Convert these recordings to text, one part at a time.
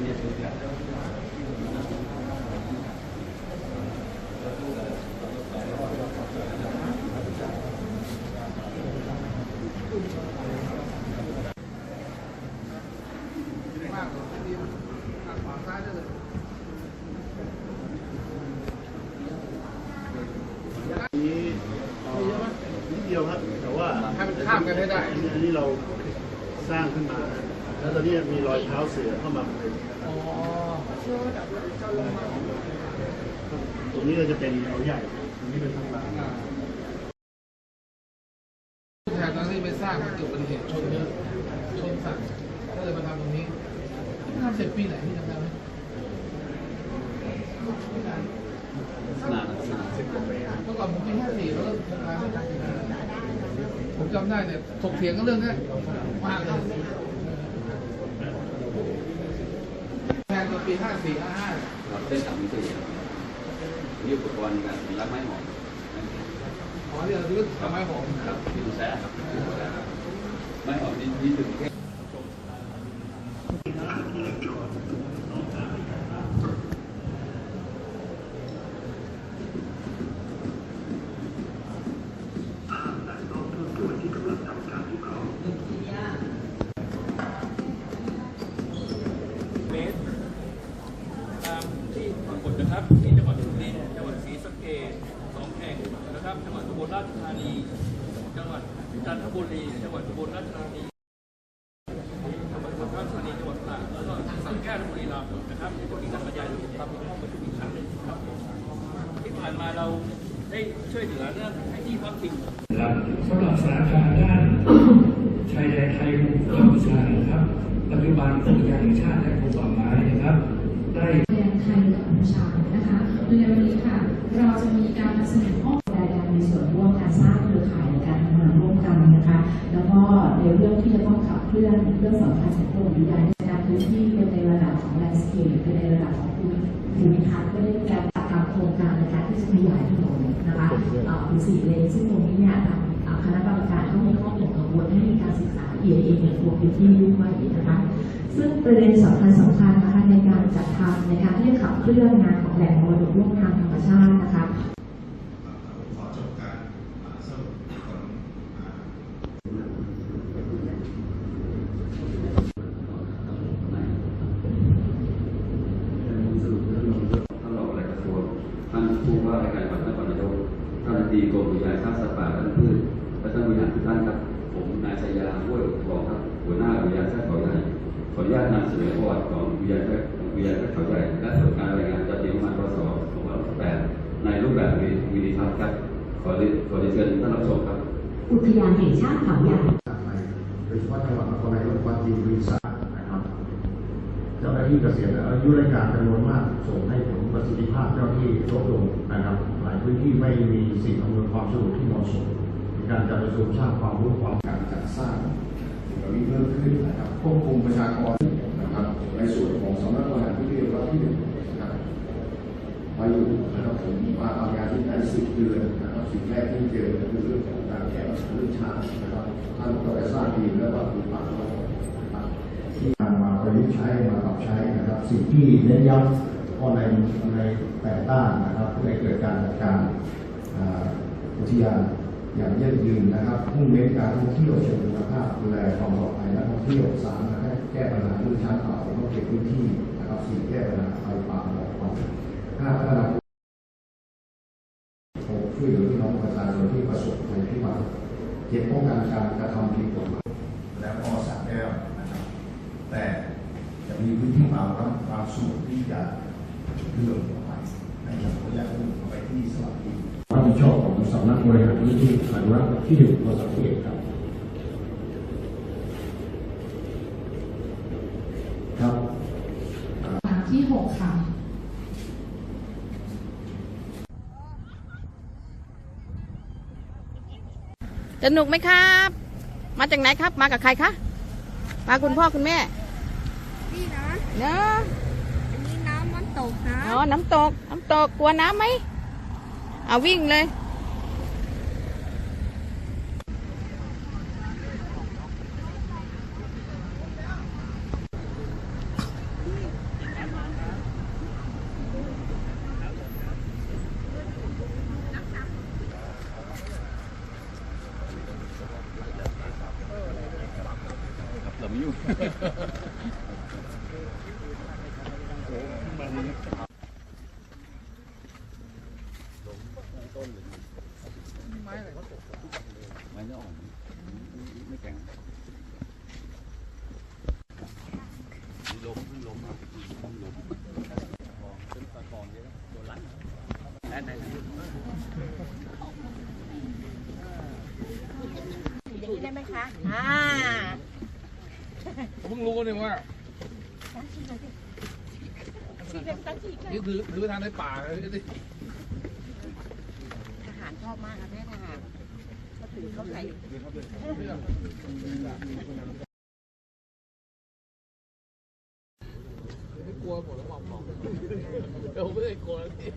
เลยดีทางขวาซ้ายได้เลยนี้เอานิดเดียวครับแต่ว่าให้มันข้ามกันให้ได้อันนี้เราสร้างขึ้นมา อนนี้มีรอยเท้าเสือเข้ามาเลยอ๋อตรงนี้ก็จะเป็นเขาใหญ่ตรงนี้เป็นทางหลังแทนนั้นที่ไปสร้างมันเกิดอุบัติเหตุชนเยอะชนสัตว์ก็เลยมาทำตรงนี้ทำเสร็จปีไหนพี่จำได้ไหมนานนานสิบกว่าปีเมื่อก่อนผมปีห้าสี่แล้วก็ทำงานไม่ทันผมจำได้เนี่ยถกเถียงกันเรื่องนี้มากเลยแทนตอน ปีห้าสี่ห้าห้าครับเส้นสามสี่นี่อุปกรณ์การรักไม้หอมอ๋อเรื่องเรื่องทำไมผมครับที่ดูแซ่ครับไม้หอมนี่นี่ถึงแค่ เมตรตามที่ปรากฏ นะครับที่จังหวัดสุรินทร์จังหวัดศรีสะเกษสองแห่งนะครับจังหวัดอุบลราชธานี จังหวัดจันทบุรี จังหวัดอุบลราชธานีจังหวัดสุราษฎร์ธานีจังหวัดตากแล้วก็สังแก้วบุรีรัมย์นะครับที่พวกนี้การบรรยายทำห้องประชุมอีกครั้งหนึ่งครับที่ผ่านมาเราได้ช่วยเหลือเรื่องให้ที่พักพิงครับสำหรับสถานการณ์ด้านชายแดนไทยกัมพูชานะครับปัจจุบันอุทยานแห่งชาติและกรมป่าไม้นะครับได้ แดนไทยกับกัมพูชา คะโดยในวันนี้ค่ะ เราจะมีการนำเสนอข้อมูลรยการมีส่วนร่วมการสร้างเครือข่ายในการทำงานร่วมกันนะคะ แล้วก็ในเรื่องที่จะต้องขับเคลื่อนเรื่องสำคัญของกรมวิทยาการพื้นที่เป็นในระดับของแลนด์สเคปเป็นในระดับของภูมิทัศน์ก็ได้การจัดทำโครงการในการที่จะขยายถนนนะคะเป็นสี่เลนซึ่งตรงนี้เนี่ยทางคณะกรรมการก็มีข้อตกกังวลให้มีการศึกษา EIA อย่างตัวพื้นที่ด้วยนะคะ ซึ่งประเด็นสำคัญสำคัญนะคะในการจัดทำในการที่จะ เคลื่อนงานของแหล่งมรดกโลกทางธรรมชาตินะคะ ขอจบการอ่าสรุปผลอ่า ท่านรองอะไรกระทรวงท่านผู้ว่าราชการจังหวัดนครนายกท่านอธิบดีกรมอุทยานข้าวสัตว์ป่าและพืชและท่านบริหารทุกท่านครับ ผมนายชายาห้วยอุทองครับ หัวหน้าอุทยานแท้เขาใหญ่ ขออนุญาตนำเสนอประวัติของอุทยานแท้อุทยานแท้เขาใหญ่และผลการรายงานจากปีประมาณพศ2568ในรูปแบบ วิดีทัศน์ครับ ขอเรียนขอเรียนเชิญท่านรับชมครับ อุทยานแห่งชาติเขาใหญ่ในโดยเฉพาะจังหวัดนครนายกวัดจีนรีสอร์ทนะครับเจ้าหน้าที่เกษียณอายุราชการจำนวนมากส่งให้ผลประสิทธิภาพเจ้าหน้าที่ลดลงนะครับ หลายพื้นที่ไม่มีสิ่งอำนวยความสะดวกที่เหมาะสมในการจัดประชุมสร้างความรู้ความการจัดสร้างสิ่งเหล่านี้เพิ่มขึ้นนะครับควบคุมประชากรนะครับในส่วนของสำนักบริหารพื้นที่รอบที่หนึ่งนะครับ มาอยู่นะครับ ผมมาทำงานที่ได้สิบเดือนนะครับสิ่งแรกที่เจอก็คือเรื่องของการแก้ปัญหาเรื่องช้านะครับท่านก็ได้ทราบดีแล้วว่าคือปากเราที่นำมาประยุกต์ใช้มาปรับใช้นะครับ สิ่งที่เน้นย้ำก็ในในแต่ต้านนะครับเพื่อให้เกิดการจัดการอ่าอุทยานอย่างยั่งยืนนะครับมุ่งเน้นการท่องเที่ยวเชิงคุณภาพดูแลความปลอดภัยนักท่องเที่ยวสามนะครับแก้ปัญหาเรื่องช้างป่าต้องเก็บพื้นที่นะครับสี่แก้ปัญหาไฟป่าหมอกควันห้าพัฒนา ช่วยเหลือพี่น้องประชาชนที่ประสบภัยพิบัติ เก็บป้องกันการกระทำผิดกฎหมายแล้วก็สระแก้วนะครับแต่จะมีพื้นที่บางรับบางส่วนที่จะเลื่อนออกไปนะครับระยะเลื่อนออกไปที่สวัสดีความผิดชอบของสำนักบริหารพื้นที่อนุรักษ์ที่หนึ่งเราสังเกตครับ ที่หกค่ะ สนุกไหมครับ มาจากไหนครับ มากับใครคะ มาคุณพ่อคุณแม่ นี่นะเนอะอันนี้น้ำมันตกนะ อ๋อ น้ำตก น้ำตก กลัวน้ำไหมเอาวิ่งเลย อย่างนี้ได้ไหมคะ อ่า ผมเพิ่งรู้เนี่ยว่านี่ถือถือไปทางในป่าเลยนี่ทหารชอบมากค่ะแม่ทหารก็ถือเขาใส่ไม่กลัวผมแล้วบอกบอกเดี๋ยวผมไม่ได้กลัวแล้วพี่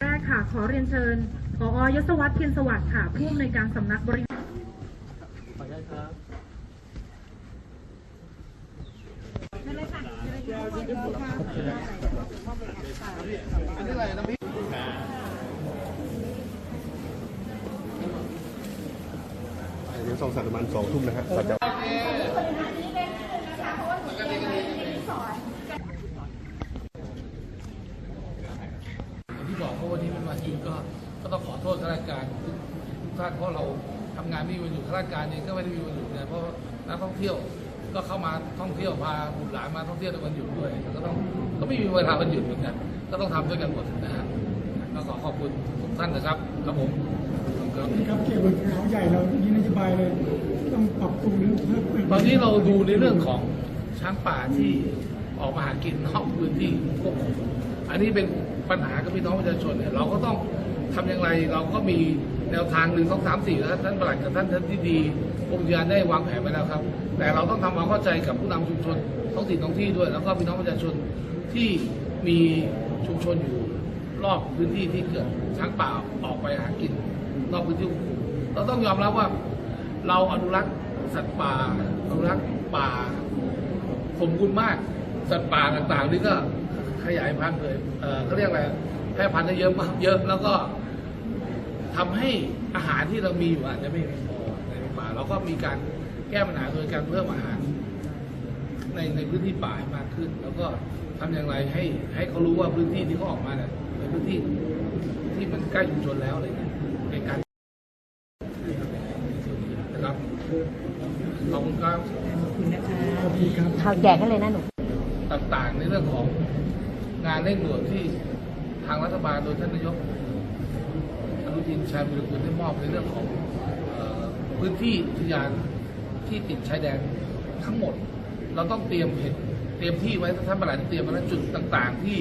แรกค่ะ ขอเรียนเชิญผอยศวัฒน์เพียรสวัสดิ์ค่ะผู้อำนวยการสำนักบริหาร อันนี้อะไรน้ำพริก เดี๋ยวส่งสัตว์ประมาณสองทุ่มนะฮะสัตว์จะ อย่างที่บอกว่าวันนี้มันมาหยุดก็ก็ต้องขอ โทษข้าราชการทุกทุกท่านเพราะเราทำงานไม่มีวันหยุดข้าราชการเองก็ไม่ได้มีวันหยุดนะเพราะนักท่องเที่ยวก็เข้ามาท่องเที่ยวพาบุตรหลานมาท่องเที่ยวในวันหยุดด้วยก็ต้องก็ไม่มีเวลาวันหยุดเหมือนกันก็ต้องทำด้วยกันหมดนะฮะก็ขอขอบคุณทุกท่านนะครับครับผมขอบคุณครับครับเขตบนเขาใหญ่เรามีนโยบายเลยต้องปรับปรุงหรือเพิ่มเติมตอนนี้เราดูในเรื่องของช้างป่าที่ออกมาหากินนอกพื้นที่ควบคุมอันนี้เป็นปัญหากับพี่น้องประชาชนเนี่ยเราก็ต้อง ทำอย่างไรเราก็มีแนวทางหนึ่งสองสามสี่แล้วท่านประหลัดกับท่านท่านที่ดีกรมอุทยานได้วางแผนไว้แล้วครับ แต่เราต้องทำความเข้าใจกับผู้นำชุมชนท้องถิ่นท้องที่ด้วย แล้วก็พี่น้องประชาชนที่มีชุมชนอยู่รอบพื้นที่ที่เกิดช้างป่าออกไปหากินนอกพื้นที่เราต้องยอมรับว่า เราอนุรักษ์สัตว์ป่าอนุรักษ์ป่าสมบูรณ์มากสัตว์ป่าต่างๆนี่ก็ขยายพันธุ์เลยเออเขาเรียกอะไรแพร่พันธุ์ได้เยอะมากเยอะแล้วก็ ทำให้อาหารที่เรามีอยู่อาจจะไม่เพียงพอในป่าเราก็มีการแก้ปัญหาโดยการเพิ่มอาหาร ในในพื้นที่ป่าให้มากขึ้น แล้วก็ทำอย่างไรให้ให้เขารู้ว่าพื้นที่ที่เขาออกมาเนี่ยเป็นพื้นที่ที่มันใกล้ชุมชนแล้วอะไรเงี้ยในการนะครับขอบคุณครับข่าวแจกกันเลยนะหนูต่างๆในเรื่องของงานเร่งด่วนที่ทางรัฐบาลโดยท่านนายกอ นุทินชาญวิรุฬได้มอบในเรื่องของอพื้นที่อุทยานที่ติดชายแดนทั้งหมด เราต้องเตรียมเหตุเตรียมที่ไว้ท่านประหลัดเตรียมไว้จุดต่าง ๆ ที่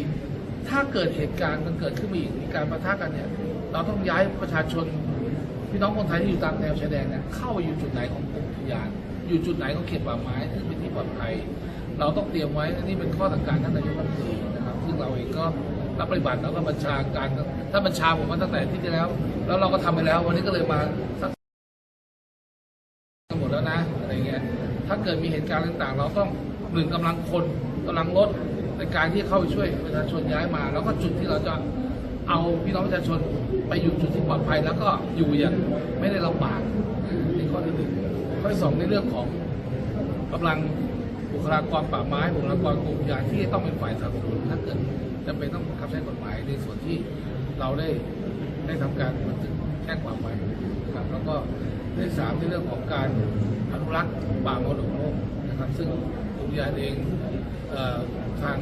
ถ้าเกิดเหตุการณ์มันเกิดขึ้นมาอีกมีการประทะกันเนี่ยเราต้องย้ายประชาชนพี่น้องคนไทยที่อยู่ตามแนวชายแดนเนี่ยเข้าไปอยู่จุดไหนของอุทยาน อยู่จุดไหนของเขตป่าไม้ซึ่งเป็นที่ปลอดภัย เราต้องเตรียมไว้นี่เป็นข้อสั่งการท่านนายกรัฐมนตรีนะครับซึ่งเราเองก็ รับปฏิบัติแล้วก็บัญชาการท่าบัญชาผมมาตั้งแต่ที่ที่แล้ว แล้วเราก็ทำไปแล้ว วันนี้ก็เลยมาสักหมดแล้วนะอะไรเงี้ยถ้าเกิดมีเหตุการณ์ต่างๆ เราต้องหนึ่งกำลังคนกำลังรถในการที่เข้าไปช่วยประชาชนย้ายมา แล้วก็จุดที่เราจะเอาพี่น้องประชาชนไปอยู่จุดที่ปลอดภัย แล้วก็อยู่อย่างไม่ได้ลำบากในข้อที่หนึ่งข้อที่สองในเรื่องของกำลังบุคลากรป่าไม้บุคลากรกรมอุทยาที่ต้องเป็นฝ่ายสนับสนุนถ้าเกิด จำเป็นต้องบังคับใช้กฎหมายในส่วนที่เราได้ได้ทำการบันทึกแจ้งความไว้นะครับแล้วก็ในสามในเรื่องของการอนุรักษ์ป่ามรดกโลกนะครับ ซึ่งอุทยานเองทาง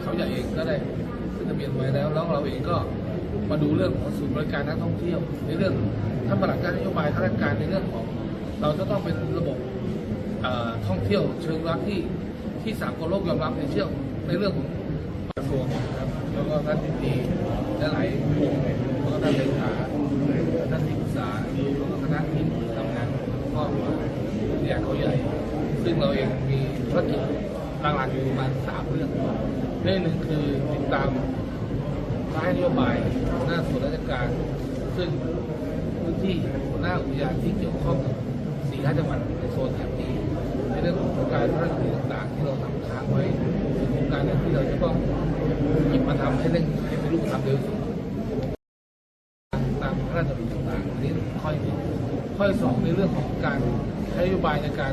เขาใหญ่เองก็ได้ขึ้นทะเบียนไว้แล้ว แล้วเราเองก็มาดูเรื่องของศูนย์บริการนักท่องเที่ยว ในเรื่องท่านประหลัดการนโยบายข้าราชการในเรื่องของ เราจะต้องเป็นระบบท่องเที่ยวเชิงรักที่ที่สากลโลกยอมรับในเชื่อในเรื่องของกระทรวง ท่านที่ดีและหลายองค์แล้วก็ท่านเลขาท่านที่ปรึกษาแล้วก็คณะที่ทำงานก็มาที่เขาใหญ่ ซึ่งเราเองมีธุรกิจหลักๆอยู่ประมาณสามเรื่องเรื่องหนึ่งคือติดตามร้ายนโยบายหน้าส่วนราชการ ซึ่งพื้นที่หน้าอุทยานที่เกี่ยวข้องกับสี่ห้าจังหวัดในโซนแถบนี้ในเรื่องของโครงการพระราชดำริต่างๆที่เราทำค้างไว้ โครงการที่เราจะต้องหยิบมาทำให้เร่งให้เป็นรูปธรรมเร็วที่สุดตามพระราชดำริต่างๆอันนี้ข้อที่ข้อที่สองในเรื่องของการใช้นโยบายในการ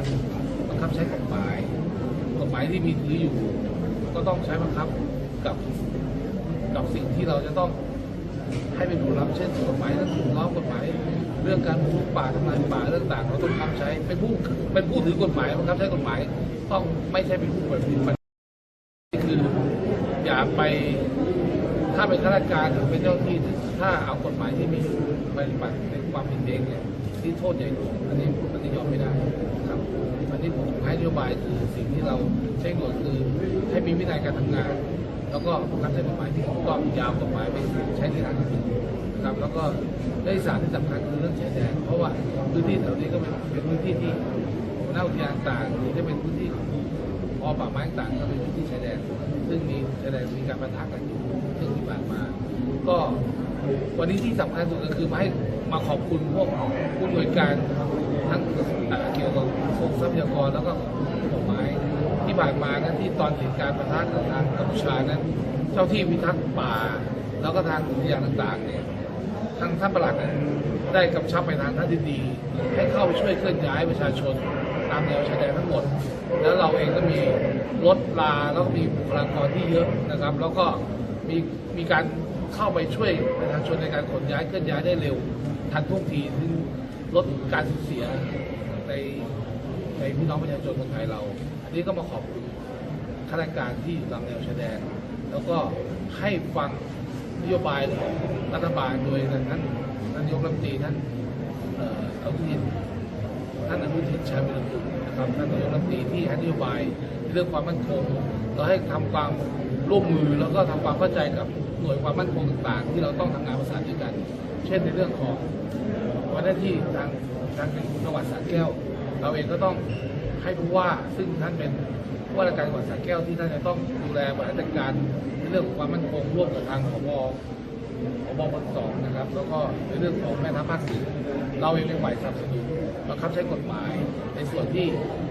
บังคับใช้กฎหมายกฎหมายที่มีถืออยู่ ก็ต้องใช้บังคับกับกับสิ่งที่เราจะต้องให้เป็นผู้รับเช่นกฎหมายเรื่องสิ่งล้อมกฎหมายเรื่องการปลูกป่าทำลายป่าเรื่องต่างเราต้องบังคับใช้เป็นผู้เป็นผู้ถือกฎหมายบังคับใช้กฎหมาย ต้องไม่ใช่เป็นผู้ปฏิบัตินี่คืออย่าไปถ้า เป็นข้าราชการหรือเป็นเจ้าหน้าที่ถ้าเอากฎหมายที่มีปฏิบัติในความผิดเองเนี่ยที่โทษใหญ่หลวงอันนี้อันนี้ยอมไม่ได้ครับอันนี้ผมให้นโยบายคือสิ่งที่เราใช้ด่วนคือให้มีวินัยการทำงาน แล้วก็บังคับใช้กฎหมายที่ถูกต้องยาวกฎหมายไม่ใช้ในทางที่ผิดนครับแล้วก็ได้สารที่สำคัญคือเรื่องชายแดนเพราะว่าพื้นที่แถวนี้ก็เป็นพื้นที่ที่น้าอุทยานต่างหรือจะเป็นพื้นที่ของอป่าไม้ต่างก็เป็นพื้นที่ชายแดนซึ่งมีชายแดนมีการประทะกันึ่งที่ผ่านมา ก็วันนี้ที่สำคัญสุดก็คือมาให้มาขอบคุณพวกผู้หน่วยการทั้งเอ่อเกี่ยวกับกระทรวงทรัพยากรแล้วก็กฎหมายที่ผ่านมานั้นที่ตอนเหตุการณ์ประทะกับทางกัมพูชานั้น เจ้าที่พิทักษ์ป่า แล้วก็ทางอุทยานต่างๆเนี่ยทางท่านประหลัดได้กำชับไปทางท่านที่ดี ให้เข้าไปช่วยเคลื่อนย้ายประชาชนตามแนวชายแดนทั้งหมด แล้วเราเองก็มีรถลาแล้วก็มีบุคลากรที่เยอะนะครับ แล้วก็ มีมีการเข้าไปช่วยประชาชนในการขนย้ายเคลื่อนย้ายได้เร็ว ทันท่วงทีซึ่งลดการสูญเสียในในพี่น้องประชาชนคนไทยเรา อันนี้ก็มาขอบคุณข้าราชการที่อยู่ตามแนวชายแดน แล้วก็ให้ฟังนโยบายของรัฐบาลโดยท่านนนายกรัฐมนตรีท่านเอ่ออนุทินท่านอนุทินชาญวิรุฬนะครับท่านนายกรัฐมนตรีที่ให้นโยบายเรื่องความมั่นคงเราให้ทำความ ร่วมมือแล้วก็ทำความเข้าใจกับหน่วยความมั่นคงต่างๆ ที่เราต้องทำงานประสานด้วยกัน เช่นในเรื่องของวันหน้าที่ทางทางจังหวัดสระแก้ว เราเองก็ต้องให้ผู้ว่าซึ่งท่านเป็นว่าราชการจังหวัดสระแก้วที่ท่านจะต้องดูแลบริหารจัดการในเรื่องของความมั่นคงร่วมกับทางผบผบปสองนะครับ แล้วก็ในเรื่องของแม่ทัพภาคสี่เราเองเป็นฝ่ายสนับสนุนบังคับใช้กฎหมายในส่วนที่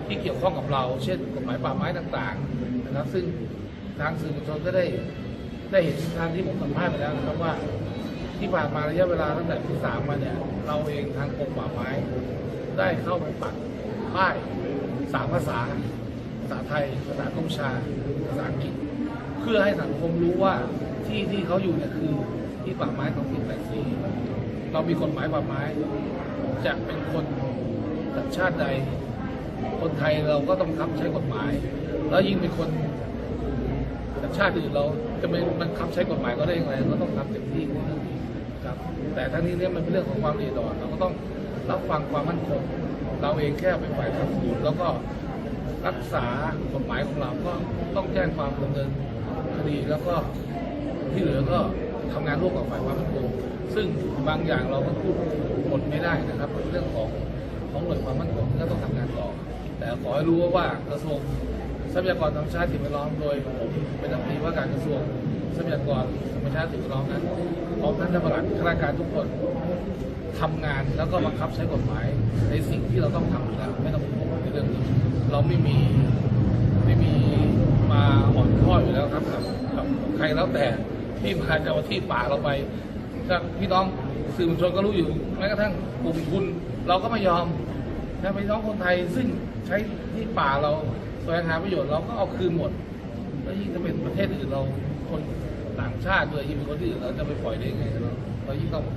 ที่เกี่ยวข้องกับเรา เช่น กฎหมายป่าไม้ต่างๆ นะครับ ซึ่ง ทางสื่อมวลชนก็ได้ได้เห็นทางที่ผมสัมภาษณ์ไปแล้วนะครับว่า ที่ผ่านมาระยะเวลาตั้งแต่ปีสามมาเนี่ย เราเองทางกรมป่าไม้ได้เข้าไปปักป้ายสามภาษา ภาษาไทย ภาษากัมพูชา ภาษาอังกฤษ เพื่อให้สังคมรู้ว่าที่ที่เขาอยู่เนี่ยคือที่ป่าไม้ของสิบแปดสีเรามีกฎหมายป่าไม้จะเป็นคนสัญชาติใด คนไทยเราก็ต้องคับใช้กฎหมาย แล้วยิ่งเป็นคน ชาติอื่นเราจะไม่มันคับใช้กฎหมายก็ได้อย่างไรก็ต้องทำเต็มที่นเรื่องนี้ครับ แต่ทั้งนี้เนี่ยมันเป็นเรื่องของความละเอียดอ่อนเราก็ต้องรับฟังความมั่นคง เราเองแค่เป็นฝ่ายสนับสนุนแล้วก็รักษากฎหมายของเราก็ต้องแจ้งความดำเนินคดีแล้วก็ที่เหลือก็ทำงานร่วมกับฝ่ายความมั่นคงซึ่งบางอย่างเราก็พูดหมดไม่ได้นะครับเป็นเรื่องของของหน่วยความมั่นคงก็ต้องทำงานต่อ แต่ขอให้รู้ว่ากระทรวง ทรัพยากรธรรมชาติสิ่งแวดล้อมโดยผมเป็นรัฐมนตรีว่าการกระทรวงทรัพยากรธรรมชาติสิ่งแวดล้อมนั้นพร้อมท่านท่านประหลัดข้าราชการทุกคนททำงานแล้วก็บังคับใช้กฎหมายในสิ่งที่เราต้องทำอยู่แล้วไม่ต้องพูดในเรื่องนี้เราไม่มีไม่มีมาอ่อนข้ออยู่แล้วครับกับกับใครแล้วแต่ที่มาจะมาที่ป่าเราไปถ้าพี่น้องสื่อมวลชนก็รู้อยู่แม้กระทั่งกลุ่มทุนเราก็ไม่ยอมนะพี่น้องคนไทยซึ่งใช้ที่ป่าเรา แสวงหาประโยชน์เราก็เอาคืนหมดแล้วยิ่งจะเป็นประเทศอื่นเราคนต่างชาติด้วยยิ่งเป็นคนอื่นเราจะไปปล่อยได้ยังไงเราเรายิ่งต้องกั